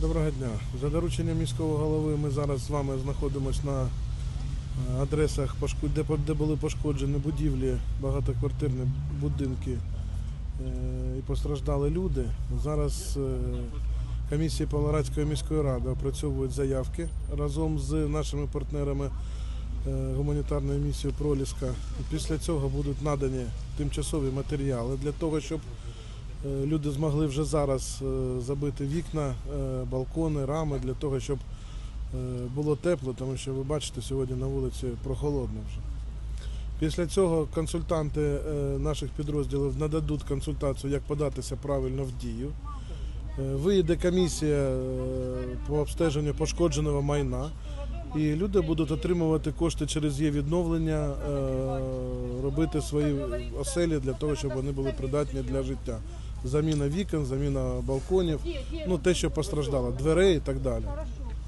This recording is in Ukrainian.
Доброго дня. За дорученням міського голови ми зараз з вами знаходимося на е, адресах, де, були пошкоджені будівлі, багатоквартирні будинки е, і постраждали люди. Зараз е, комісії Павлоградської міської ради опрацьовують заявки разом з нашими партнерами гуманітарної місії Проліска. Після цього будуть надані тимчасові матеріали для того, щоб Люди змогли вже зараз е, забити вікна, е, балкони, рами для того, щоб е, було тепло, тому що ви бачите, сьогодні на вулиці прохолодно вже. Після цього консультанти е, наших підрозділів нададуть консультацію, як податися правильно в дію. Е, Виїде комісія е, по обстеженню пошкодженого майна, і люди будуть отримувати кошти через є відновлення, е, робити свої оселі для того, щоб вони були придатні для життя. Заміна вікон, заміна балконів, ну те, що постраждало, дверей і так далі.